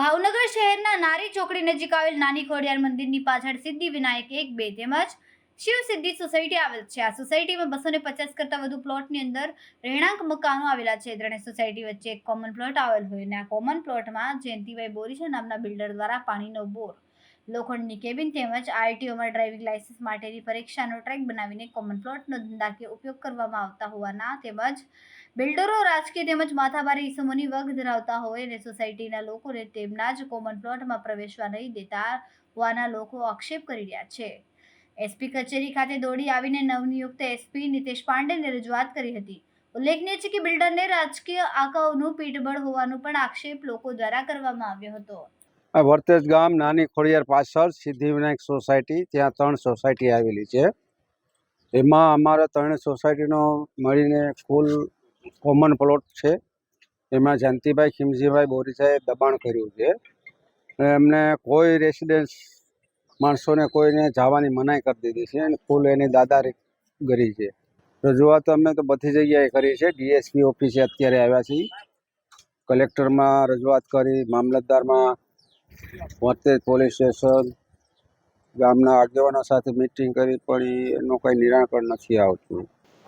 ભાવનગર શહેરના નારી ચોકડી નજીક આવેલ નાની ખોડિયાર મંદિરની પાછળ સિદ્ધિ વિનાયક એક બે તેમજ શિવ સિદ્ધિ સોસાયટી આવેલ છે. આ સોસાયટીમાં બસો ને પચાસ કરતાં વધુ પ્લોટની અંદર રહેણાંક મકાનો આવેલા છે. ત્રણેય સોસાયટી વચ્ચે એક કોમન પ્લોટ આવેલ હોય અને આ કોમન પ્લોટમાં જયંતિભાઈ બોરીશા નામના બિલ્ડર દ્વારા પાણીનો બોર લોખંડની કેબિન તેમજ આરટીઓમાં ડ્રાઇવિંગ લાયસન્સ માટેની પરીક્ષાનો ટ્રેક બનાવીને કોમન પ્લોટનો ધંધાકીય ઉપયોગ કરવામાં આવતા હોવાના તેમજ બિલ્ડરો રાજકીય તેમજ માથાભારી ઇસમોની વગ ધરાવતા હોય અને સોસાયટીના લોકોને તેમના જ કોમન પ્લોટમાં પ્રવેશવા નહીં દેતા હોવાના લોકો આક્ષેપ કરી રહ્યા છે. એસપી કચેરી ખાતે દોડી આવીને નવનિયુક્ત એસપી નિતેશ પાંડેને રજૂઆત કરી હતી. ઉલ્લેખનીય છે કે બિલ્ડરને રાજકીય આંકાઓનું પીઠબળ હોવાનું પણ આક્ષેપ લોકો દ્વારા કરવામાં આવ્યો હતો. વર્તેજ ગામ નાની ખોડિયાર પાછળ સિદ્ધિવિનાયક સોસાયટી, ત્યાં ત્રણ સોસાયટી આવેલી છે. એમાં અમારા ત્રણે સોસાયટીનો મળીને કુલ કોમન પ્લોટ છે. એમાં જયંતિભાઈ ખીમજીભાઈ બોરીસાએ દબાણ કર્યું છે. એમને કોઈ રેસિડેન્સ માણસોને કોઈને જવાની મનાઈ કરી દીધી છે અને કુલ એની દાદારી કરી છે. રજૂઆત અમે તો બધી જગ્યાએ કરી છે. ડીએસપી ઓફિસે અત્યારે આવ્યા છીએ. કલેક્ટરમાં રજૂઆત કરી, મામલતદારમાં વર્તેજ પોલીસ સ્ટેશન ગામના આગેવાનો સાથે મિટિંગ કરી, પણ એનું કંઈ નિરાકરણ નથી આવતું.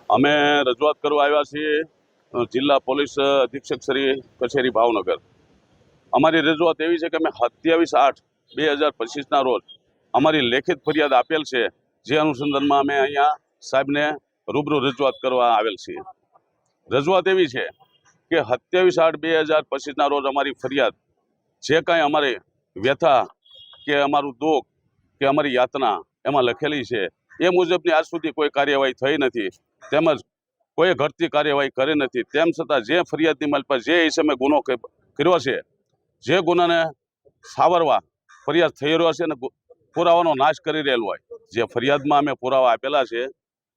અમે રજૂઆત કરવા આવ્યા છીએ જિલ્લા પોલીસ અધિક્ષક શ્રી કચેરી ભાવનગર. અમારી રજૂઆત એવી છે કે અમે સત્યાવીસ આઠ બે હજાર પચીસના રોજ અમારી લેખિત ફરિયાદ આપેલ છે, જે અનુસંધાનમાં અમે અહીંયા સાહેબને રૂબરૂ રજૂઆત કરવા આવેલ છીએ. રજૂઆત એવી છે કે સત્યાવીસ આઠ બે હજાર પચીસના રોજ અમારી ફરિયાદ જે કાંઈ અમારી વ્યથા કે અમારું દુઃખ કે અમારી યાતના એમાં લખેલી છે. એ મુજબની આજ સુધી કોઈ કાર્યવાહી થઈ નથી. તેમજ કોઈ ઘટતી કાર્યવાહી કરી નથી. તેમ છતાં જે ફરિયાદની માલ પર જે હિસાબે ગુનો કર્યો છે, જે ગુનાને સાવરવા ફરિયાદ થઈ રહ્યો છે અને પુરાવાનો નાશ કરી રહેલો હોય, જે ફરિયાદમાં અમે પુરાવા આપેલા છે,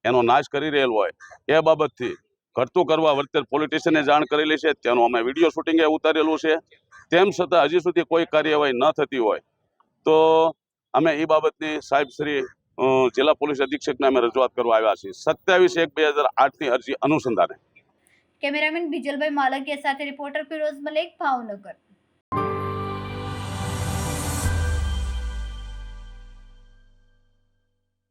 એનો નાશ કરી રહેલો હોય, એ બાબતથી ઘટતું કરવા વર્તેર પોલિટિશિયને જાણ કરેલી છે તેનું અમે વીડિયો શૂટિંગે ઉતારેલું છે. તેમ છતાં હજી સુધી કોઈ કાર્યવાહી ન થતી હોય. તો અમે એ બાબતની સાહેબ શ્રી જિલ્લા પોલીસ અધિક્ષકને અમે રજૂઆત કરવા આવ્યા છીએ. સત્યાવીસ એક બે હજાર આઠની અરજી અનુસંધાને. કેમેરામેન બિજલભાઈ માલકિયા સાથે રિપોર્ટર ફિરોઝ મલેક, ભાવનગર.